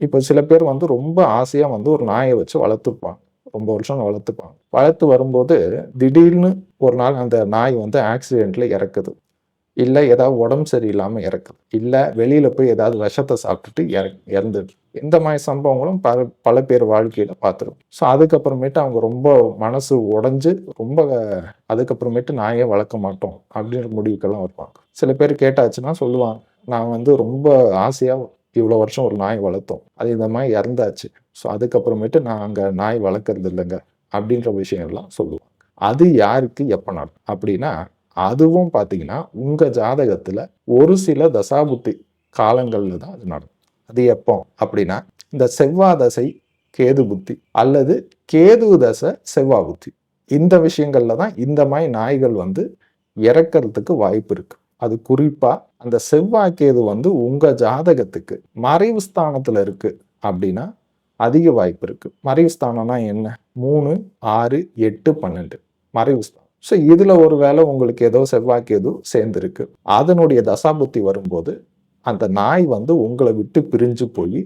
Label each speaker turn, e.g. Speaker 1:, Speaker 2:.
Speaker 1: இப்போ சில பேர் வந்து ரொம்ப ஆசையாக வந்து ஒரு நாயை வச்சு வளர்த்துப்பாங்க. ரொம்ப வருஷம் வளர்த்துப்பாங்க. வளர்த்து வரும்போது திடீர்னு ஒரு நாள் அந்த நாய் வந்து ஆக்சிடெண்ட்டில் இறக்குது. இல்லை ஏதாவது உடம்பு சரியில்லாமல் இறக்குது. இல்லை வெளியில் போய் ஏதாவது விஷத்தை சாப்பிட்டுட்டு இற இறந்துடுது. இந்த மாதிரி சம்பவங்களும் பல பல பேர் வாழ்க்கையில் பார்த்துருக்கோம். ஸோ அதுக்கப்புறமேட்டு அவங்க ரொம்ப மனசு உடஞ்சி ரொம்ப அதுக்கப்புறமேட்டு நாயே வளர்க்க மாட்டோம் அப்படின்ற முடிவுக்கெல்லாம் வருவாங்க. சில பேர் கேட்டாச்சுன்னா சொல்லுவாங்க. நான் வந்து ரொம்ப ஆசையாக இவ்வளோ வருஷம் ஒரு நாய் வளர்த்தோம். அது இந்த மாதிரி இறந்தாச்சு. ஸோ அதுக்கப்புறமேட்டு நான் அங்கே நாய் வளர்க்குறது இல்லைங்க. அப்படின்ற விஷயம்லாம் சொல்லுவாங்க. அது யாருக்கு எப்போ நடக்கும் அப்படின்னா அதுவும் பார்த்தீங்கன்னா உங்கள் ஜாதகத்தில் ஒரு சில தசாபுத்தி காலங்களில் தான் அது நடக்கும். அது எப்போ? அப்படின்னா இந்த செவ்வாய் தசை கேது புத்தி அல்லது கேது தசை செவ்வாய் புத்தி. இந்த விஷயங்கள்ல தான் இந்த மாதிரி நாய்கள் வந்து இறக்கிறதுக்கு வாய்ப்பு இருக்குது அது குறிப்பாக அந்த செவ்வாய்க்கேது வந்து உங்கள் ஜாதகத்துக்கு மறைவு ஸ்தானத்தில் இருக்குது அப்படின்னா அதிக வாய்ப்பு இருக்குது மறைவு ஸ்தானம்னா என்ன? மூணு ஆறு எட்டு பன்னெண்டு. மறைவு ஸ்தானம். ஸோ இதில் ஒரு வேளை உங்களுக்கு ஏதோ செவ்வாய் கேது சேர்ந்துருக்கு. அதனுடைய தசாபுத்தி வரும்போது அந்த நாய் வந்து உங்களை விட்டு பிரிஞ்சு போய்